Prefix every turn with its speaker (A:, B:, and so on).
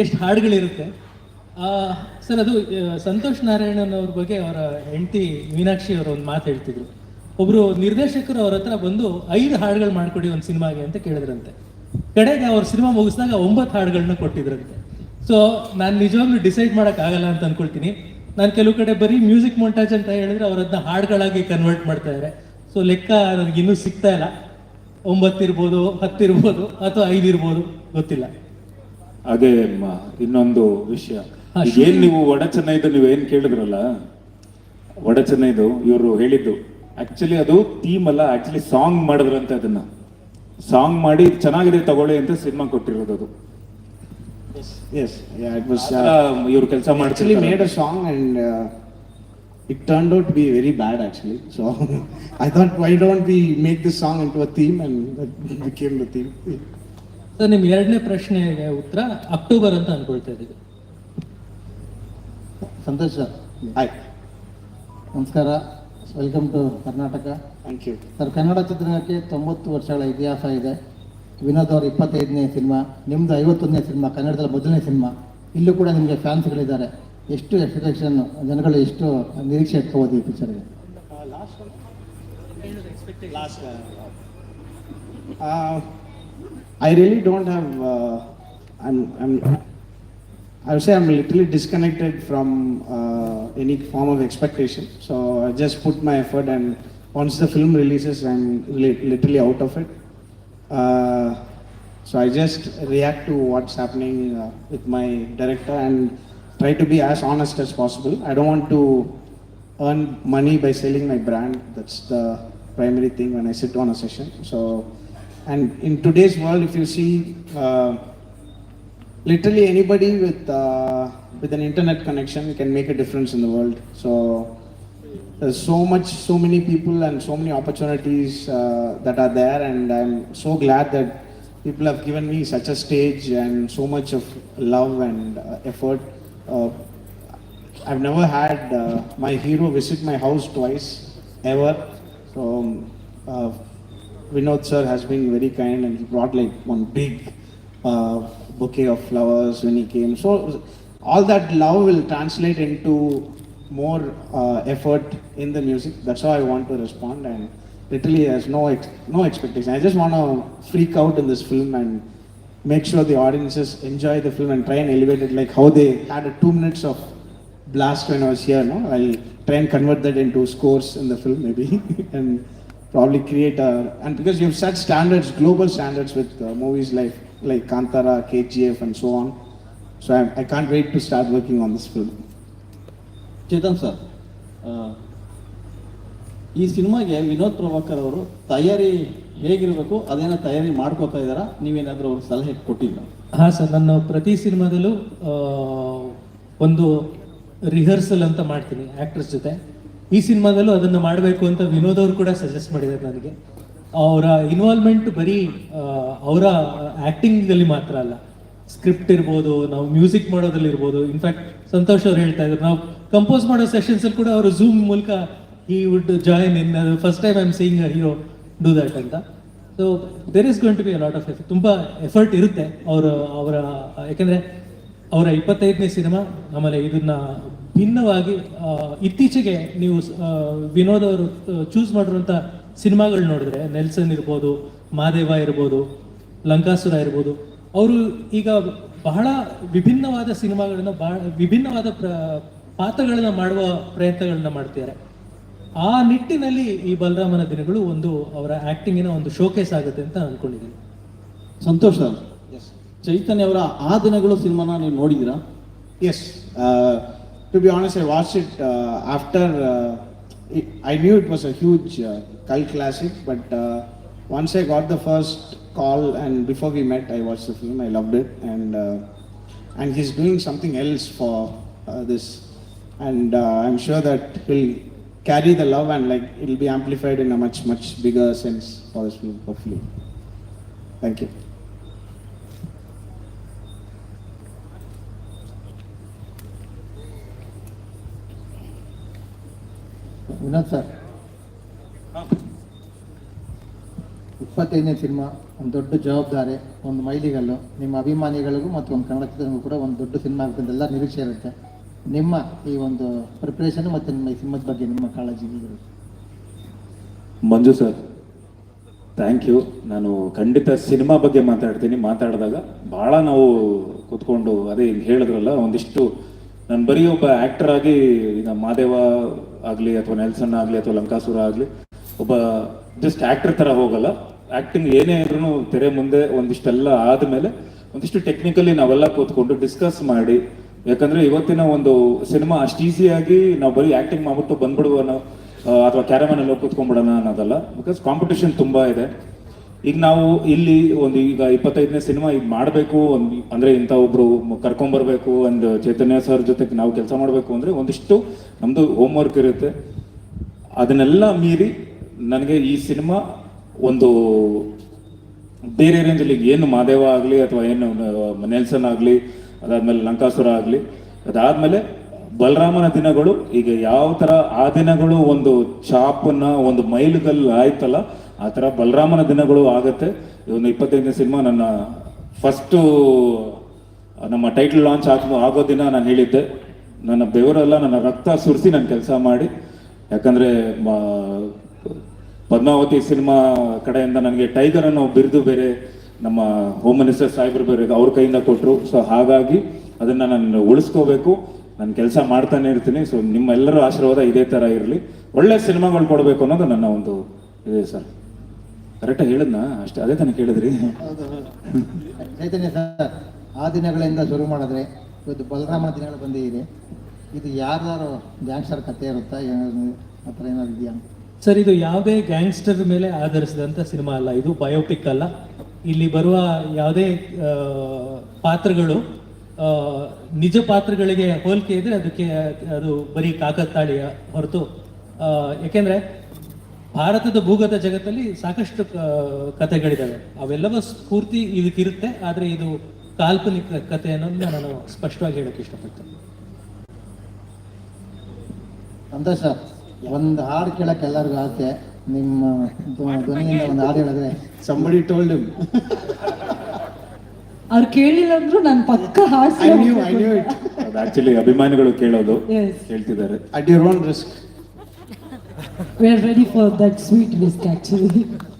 A: ಎಷ್ಟು ಹಾಡುಗಳಿರುತ್ತೆ? ಸರ್, ಅದು ಸಂತೋಷ್ ನಾರಾಯಣನ್ ಅವ್ರ ಬಗ್ಗೆ ಅವರ ಹೆಂಡತಿ ಮೀನಾಕ್ಷಿ ಅವರು ಒಂದು ಮಾತು ಹೇಳ್ತಿದ್ರು. ಒಬ್ರು ನಿರ್ದೇಶಕರು ಅವ್ರ ಹತ್ರ ಬಂದು ಐದು ಹಾಡುಗಳು ಮಾಡ್ಕೊಡಿ ಒಂದು ಸಿನಿಮಾಗೆ ಅಂತ ಕೇಳಿದ್ರಂತೆ. ಕಡೆಗೆ ಅವ್ರ ಸಿನಿಮಾ ಮುಗಿಸಿದಾಗ ಒಂಬತ್ತು ಹಾಡುಗಳನ್ನ ಕೊಟ್ಟಿದ್ರಂತೆ. ಸೊ ನಾನು ನಿಜವಾಗ್ಲೂ ಡಿಸೈಡ್ ಆಗಲ್ಲ ಅಂತ ಅನ್ಕೊಳ್ತೀನಿ. ನಾನು ಕೆಲವು ಕಡೆ ಬರೀ ಮ್ಯೂಸಿಕ್ ಮೊಂಟಾಜ್ ಅಂತ ಹೇಳಿದ್ರೆ ಅವ್ರ ಅದನ್ನ ಹಾಡುಗಳಾಗಿ ಕನ್ವರ್ಟ್ ಮಾಡ್ತಾ ಸೊ ಲೆಕ್ಕ ನನಗೆ ಇನ್ನೂ ಸಿಗ್ತಾ ಇಲ್ಲ. ಒಂಬತ್ತು ಹತ್ತಿರ್ಬೋದು ಅಥವಾ ಐದು ಇರ್ಬೋದು, ಗೊತ್ತಿಲ್ಲ.
B: ಅದೇ ಇನ್ನೊಂದು ವಿಷಯ. ಏನ್ ನೀವು ವಡ ಚೆನ್ನೈದು ನೀವು ಏನ್ ಕೇಳಿದ್ರಲ್ಲ? ವಡ ಚೆನ್ನೈದು ಇವರು ಹೇಳಿದ್ದು. ಆಕ್ಚುಲಿ ಅದು ಥೀಮ್ ಅಲ್ಲ ಆಕ್ಚುಲಿ ಸಾಂಗ್ ಮಾಡಿದ್ರಂತೆ ಅದನ್ನ. ಸಾಂಗ್ ಮಾಡಿ ಚೆನ್ನಾಗಿದೆ ತಗೊಳ್ಳಿ ಅಂತ ಸಿನಿಮಾ ಕೊಟ್ಟಿರೋದು ಅದು.
C: Uh,
B: ಇವ್ರು ಕೆಲಸ
C: ಮಾಡಿ made a song and it turn out be very bad actually so I Thant why don't we make this song into a theme and that became the theme
A: sir ನಿಮ್ಮ ಎರಡನೇ ಪ್ರಶ್ನೆಗೆ ಉತ್ತರ October ಅಂತ ಅನ್ಕೊಳ್ತಾ ಇದ್ದೀವಿ.
D: Santosh sir
C: ಆಯ್ತು
D: ನಮಸ್ಕಾರ welcome to Karnataka. Sir Kannada ಚಿತ್ರರಂಗಕ್ಕೆ ತೊಂಬತ್ತು ವರ್ಷಗಳ ಇತಿಹಾಸ ಇದೆ. ವಿನೋದ್ ಅವರ ಇಪ್ಪತ್ತೈದನೇ ಸಿನಿಮಾ ನಿಮ್ಮದು ಐವತ್ತೊಂದನೇ ಸಿನಿಮಾ ಕನ್ನಡದಲ್ಲಿ ಮೊದಲನೇ ಸಿನಿಮಾ. ಇಲ್ಲೂ ಕೂಡ ನಿಮಗೆ ಫ್ಯಾನ್ಸ್ಗಳಿದ್ದಾರೆ. ಎಷ್ಟು ಎಕ್ಸ್ಪೆಕ್ಟೇಷನ್ ಜನಗಳು ಎಷ್ಟು ನಿರೀಕ್ಷೆ ಇಟ್ಕೋಬೋದು ಈ ಪಿಕ್ಚರ್ಗೆ
C: Last. I really don't have. Uh, I'm. I'm. I would say I'm literally disconnected from uh, any form of expectation. So I just put my effort, and once the film releases, I'm li- literally out of it. Uh, so I just react to what's happening uh, with my director and try to be as honest as possible. I don't want to earn money by selling my brand. That's the primary thing when I sit on a session. So, and in today's world, if you see. Uh, literally anybody with uh, with an internet connection can make a difference in the world. So there's so much so many people and so many opportunities uh, that are there. And i'm so glad that people have given me such a stage and so much of love and uh, effort. Uh, i've never had uh, my hero visit my house twice ever. So um, uh, Vinod sir has been very kind and he brought like one big uh, bouquet of flowers when he came. So all that love will translate into more uh, effort in the music. That's how I want to respond and literally there's no ex- no expectation. I just want to freak out in this film and make sure the audiences enjoy the film and try and elevate it like how they had a two minutes of blast when I was here. No, I'll try and convert that into scores in the film maybe and probably creator, a and because you've set such standards, global standards with uh, movies like like Kantara, KGF, and so on. So I, I can't wait to start working on this film.
E: Chetan sir ಆ, ಈ ಸಿನಿಮಾಗೆ ವಿನೋದ್ ಪ್ರಭಾಕರ್ ಅವರು ತಯಾರಿ ಹೇಗಿರಬೇಕು ಅದೇನೋ ತಯಾರಿ ಮಾಡ್ಕೋತಾ ಇದ್ದಾರಾ ನೀವೇನಾದರೂ ಅವ್ರ ಸಲಹೆ ಕೊಟ್ಟಿಲ್ಲ
A: ಹಾಂ ಸರ್ ನನ್ನ ಪ್ರತಿ ಸಿನಿಮಾದಲ್ಲೂ ಒಂದು ರಿಹರ್ಸಲ್ ಅಂತ ಮಾಡ್ತೀನಿ ಆ್ಯಕ್ಟ್ರೆಸ್ ಜೊತೆ ಈ ಸಿನಿಮಾದಲ್ಲೂ ಅದನ್ನು ಮಾಡಬೇಕು ಅಂತ ವಿನೋದ್ ಅವರು ಕೂಡ ಸಜೆಸ್ಟ್ ಮಾಡಿದ್ದಾರೆ ನನಗೆ. ಅವರ ಇನ್ವಾಲ್ವ್ಮೆಂಟ್ ಬರೀ ಅವರ ಆ್ಯಕ್ಟಿಂಗಲ್ಲಿ ಮಾತ್ರ ಅಲ್ಲ. ಸ್ಕ್ರಿಪ್ಟ್ ಇರ್ಬೋದು, ನಾವು ಮ್ಯೂಸಿಕ್ ಮಾಡೋದ್ರಲ್ಲಿ ಇರ್ಬೋದು. ಇನ್ಫ್ಯಾಕ್ಟ್ ಸಂತೋಷ್ ಅವ್ರು ಹೇಳ್ತಾ ಇದ್ರು, ನಾವು ಕಂಪೋಸ್ ಮಾಡೋ ಸೆಷನ್ಸಲ್ಲಿ ಕೂಡ ಅವರು ಝೂಮ್ ಮೂಲಕ ಈ would join in first time I am seeing hero do that ಅಂತ. So there is going to be a lot of effort ತುಂಬ ಎಫರ್ಟ್ ಇರುತ್ತೆ. ಅವರು, ಅವರ, ಯಾಕೆಂದರೆ ಅವರ ಇಪ್ಪತ್ತೈದನೇ ಸಿನಿಮಾ, ಆಮೇಲೆ ಇದನ್ನ ಭಿನ್ನವಾಗಿ ಇತ್ತೀಚೆಗೆ ನೀವು ವಿನೋದ್ ಅವರು ಚೂಸ್ ಮಾಡಿರುವಂಥ ಸಿನಿಮಾಗಳು ನೋಡಿದ್ರೆ ನೆಲ್ಸನ್ ಇರ್ಬೋದು ಮಾದೇವ ಇರ್ಬೋದು ಲಂಕಾಸುರ ಇರ್ಬೋದು ಅವರು ಈಗ ಬಹಳ ವಿಭಿನ್ನವಾದ ಸಿನಿಮಾಗಳನ್ನ ಬಹಳ ವಿಭಿನ್ನವಾದ ಪ್ರ ಪಾತ್ರಗಳನ್ನ ಮಾಡುವ ಪ್ರಯತ್ನಗಳನ್ನ ಮಾಡ್ತಿದ್ದಾರೆ. ಆ ನಿಟ್ಟಿನಲ್ಲಿ ಈ ಬಲರಾಮನ ದಿನಗಳು ಒಂದು ಅವರ ಆಕ್ಟಿಂಗಿನ ಒಂದು ಶೋಕೇಸ್ ಆಗುತ್ತೆ ಅಂತ ಅನ್ಕೊಂಡಿದ್ದೀನಿ
E: ಸಂತೋಷ ಸರ್ ಚೈತನ್ಯ ಅವರ ಆ ದಿನಗಳು ಸಿನಿಮಾನ ನೀವು ನೋಡಿದ್ದೀರಾ?
C: Yes. To be honest, I watched it uh, after. Uh, it, I knew it was a huge uh, cult classic, but uh, once I got the first call and before we met, I watched the film. I loved it, and uh, and he's doing something else for uh, this, and uh, I'm sure that he'll carry the love and like it'll be amplified in a much much bigger sense for this film. Hopefully. Thank you.
D: Vinod sir. ಇಪ್ಪತ್ತೈದನೇ cinema, ಒಂದು ದೊಡ್ಡ ಜವಾಬ್ದಾರಿ, ಒಂದು ಮೈಲಿಗಲ್ಲು. ನಿಮ್ಮ ಅಭಿಮಾನಿಗಳಿಗೂ ಮತ್ತು ಒಂದು ಕನ್ನಡ ಚಿತ್ರಗೂ ಕೂಡ ಒಂದು ದೊಡ್ಡ ಸಿನಿಮಾ ಆಗುತ್ತೆ ಎಲ್ಲ ನಿರೀಕ್ಷೆ ಇರುತ್ತೆ. ನಿಮ್ಮ ಈ ಒಂದು ಪ್ರಿಪ್ರೇಷನ್ ಮತ್ತು ನಿಮ್ಮ ಈ ಸಿನಿಮಾದ ಬಗ್ಗೆ ನಿಮ್ಮ ಕಾಳಜಿ
B: ಮಂಜು ಸರ್ ಥ್ಯಾಂಕ್ ಯು ನಾನು ಖಂಡಿತ ಸಿನಿಮಾ ಬಗ್ಗೆ ಮಾತಾಡ್ತೀನಿ. ಮಾತಾಡಿದಾಗ ಭಾಳ ನಾವು ಕೂತ್ಕೊಂಡು ಅದೇ ಹೇಳಿದ್ರಲ್ಲ, ಒಂದಿಷ್ಟು ನಾನು ಬರೀ ಒಬ್ಬ ಆ್ಯಕ್ಟರ್ ಆಗಿ ಈಗ ಮಾದೇವ ಆಗಲಿ ಅಥವಾ ನೆಲ್ಸನ್ ಆಗಲಿ ಅಥವಾ ಲಂಕಾಸುರ ಆಗಲಿ ಒಬ್ಬ ಜಸ್ಟ್ ಆಕ್ಟರ್ ಥರ ಹೋಗಲ್ಲ. ಆ್ಯಕ್ಟಿಂಗ್ ಏನೇ ಇದ್ರೂ ತೆರೆ ಮುಂದೆ ಒಂದಿಷ್ಟೆಲ್ಲ ಆದಮೇಲೆ ಒಂದಿಷ್ಟು ಟೆಕ್ನಿಕಲಿ ನಾವೆಲ್ಲ ಕೂತ್ಕೊಂಡು ಡಿಸ್ಕಸ್ ಮಾಡಿ. ಯಾಕಂದ್ರೆ ಇವತ್ತಿನ ಒಂದು ಸಿನಿಮಾ ಅಷ್ಟು ಈಸಿಯಾಗಿ ನಾವು ಬರೀ ಆ್ಯಕ್ಟಿಂಗ್ ಮಾಡ್ಬಿಟ್ಟು ಬಂದ್ಬಿಡುವ ಅಥವಾ ಕ್ಯಾರಮನ್ ಅಲ್ಲಿ ಕೂತ್ಕೊಂಡ್ಬಿಡೋಣ ಅನ್ನೋದಲ್ಲ. ಬಿಕಾಸ್ ಕಾಂಪಿಟೇಷನ್ ತುಂಬಾ ಇದೆ. ಈಗ ನಾವು ಇಲ್ಲಿ ಒಂದು ಈಗ ಇಪ್ಪತ್ತೈದನೇ ಸಿನಿಮಾ ಈಗ ಮಾಡಬೇಕು ಒಂದು ಅಂದ್ರೆ ಇಂಥ ಒಬ್ಬರು ಕರ್ಕೊಂಬರ್ಬೇಕು ಒಂದು ಚೈತನ್ಯ ಸರ್ ಜೊತೆಗೆ ನಾವು ಕೆಲಸ ಮಾಡಬೇಕು ಅಂದ್ರೆ ಒಂದಿಷ್ಟು ನಮ್ದು ಹೋಮ್ ವರ್ಕ್ ಇರುತ್ತೆ. ಅದನ್ನೆಲ್ಲ ಮೀರಿ ನನಗೆ ಈ ಸಿನಿಮಾ ಒಂದು ಬೇರೆ ರೇಂಜಲ್ಲಿ ಏನು ಮಾದೇವ ಆಗಲಿ ಅಥವಾ ಏನು ನೆಲ್ಸನ್ ಆಗಲಿ, ಅದಾದಮೇಲೆ ಲಂಕಾಸುರ ಆಗಲಿ, ಅದಾದಮೇಲೆ ಬಲರಾಮನ ದಿನಗಳು, ಈಗ ಯಾವ ಥರ ಆ ದಿನಗಳು ಒಂದು ಚಾಪನ್ನ, ಒಂದು ಮೈಲುಗಲ್ಲು ಆಯ್ತಲ್ಲ ಆ ಥರ ಬಲರಾಮನ ದಿನಗಳು ಆಗುತ್ತೆ. ಇದೊಂದು ಇಪ್ಪತ್ತೈದನೇ ಸಿನಿಮಾ ನನ್ನ ಫಸ್ಟು ನಮ್ಮ ಟೈಟಲ್ ಲಾಂಚ್ ಆಗೋ ಆಗೋ ದಿನ ನಾನು ಹೇಳಿದ್ದೆ. ನನ್ನ ಬೆವರೆಲ್ಲ ನನ್ನ ರಕ್ತ ಸುರಿಸಿ ನಾನು ಕೆಲಸ ಮಾಡಿ. ಯಾಕಂದ್ರೆ ಪದ್ಮಾವತಿ ಸಿನಿಮಾ ಕಡೆಯಿಂದ ನನಗೆ ಟೈಗರ್ ಅನ್ನೋ ಬಿರುದು ಬೇರೆ, ನಮ್ಮ ಹೋಮ್ ಮಿನಿಸ್ಟರ್ ಸಾಹೇಬರು ಬೇರೆ ಅವ್ರ ಕೈಯಿಂದ ಕೊಟ್ಟರು ಸೊ, ಹಾಗಾಗಿ ಅದನ್ನ ನಾನು ಉಳಿಸ್ಕೋಬೇಕು. ನಾನು ಕೆಲಸ ಮಾಡ್ತಾನೆ ಇರ್ತೀನಿ. ಸೊ, ನಿಮ್ಮೆಲ್ಲರ ಆಶೀರ್ವಾದ ಇದೇ ತರ ಇರಲಿ. ಒಳ್ಳೆ ಸಿನಿಮಾಗಳು ಕೊಡಬೇಕು ಅನ್ನೋದು ನನ್ನ ಒಂದು, ಇದೆ ಸರ್. ಕರೆಕ್ಟಾಗಿ ಹೇಳಿದ್ನಾ? ಅಷ್ಟೇ ಅದೇ ತಾನೇ ಕೇಳಿದ್ರಿ
D: ಚೈತನ್ಯ ಸರ್ ಆ ದಿನಗಳಿಂದ ಶುರು ಮಾಡಿದ್ರೆ ಇವತ್ತು ಬಲರಾಮನ ದಿನಗಳು ಇದೆ ಇದು ಯಾರ್ದಾರು ಗ್ಯಾಂಗ್ಸ್ಟರ್ ಕಥೆ ಇರುತ್ತಾ ಏನಾದ್ರು ಆ ಥರ ಏನಾದ್ರು ಇದೆಯಾ?
A: ಸರ್ ಇದು ಯಾವುದೇ ಗ್ಯಾಂಗ್ಸ್ಟರ್ ಮೇಲೆ ಆಧರಿಸಿದಂಥ ಸಿನಿಮಾ ಅಲ್ಲ. ಇದು ಬಯೋಪಿಕ್ ಅಲ್ಲ. ಇಲ್ಲಿ ಬರುವ ಯಾವುದೇ ಪಾತ್ರಗಳು ಆ, ನಿಜ ಪಾತ್ರಗಳಿಗೆ ಹೋಲಿಕೆ ಇದ್ರೆ ಅದಕ್ಕೆ ಅದು ಬರೀ ಕಾಕತ್ತಾಳಿಯ ಹೊರತು ಆ, ಯಾಕೆಂದ್ರೆ ಭಾರತದ ಭೂಗತ ಜಗತ್ತಲ್ಲಿ ಸಾಕಷ್ಟು ಕಥೆಗಳಿದ್ದಾವೆ ಅವೆಲ್ಲವೂ ಸ್ಫೂರ್ತಿ ಇದಕ್ಕಿರುತ್ತೆ ಆದರೆ ಇದು ಕಾಲ್ಪನಿಕ ಕಥೆ ಅನ್ನೋದನ್ನ ನಾನು ಸ್ಪಷ್ಟವಾಗಿ ಹೇಳೋಕೆ ಇಷ್ಟಪಡ್ತೇನೆ.
D: ಸಂತೋಷ. ಸರ್ ಒಂದು ಹಾಡು ಕೇಳಕ್ಕೆ ಎಲ್ಲರಿಗೂ ಆಸೆ. ನಿಮ್ಮ ಧ್ವ- ಧ್ವನಿಯಿಂದ ಒಂದು ಹಾಡು ಹೇಳಿದ್ರೆ
C: ಸಂಬಳಿ ಟೋಲ್ಡ್ him.
F: ಅವ್ರು ಕೇಳಿಲ್ಲ ಅಂದ್ರು ನಾನು ಪಕ್ಕ ಹಾಡ್ಸಿ
C: I knew, I knew it.
B: ಅದು ಆಕ್ಚುಲಿ ಅಭಿಮಾನಿಗಳು ಕೇಳೋದು
F: ಹೇಳ್ತಿದ್ದಾರೆ
B: at
C: your own risk risk.
F: We are ready for that sweet whisk actually.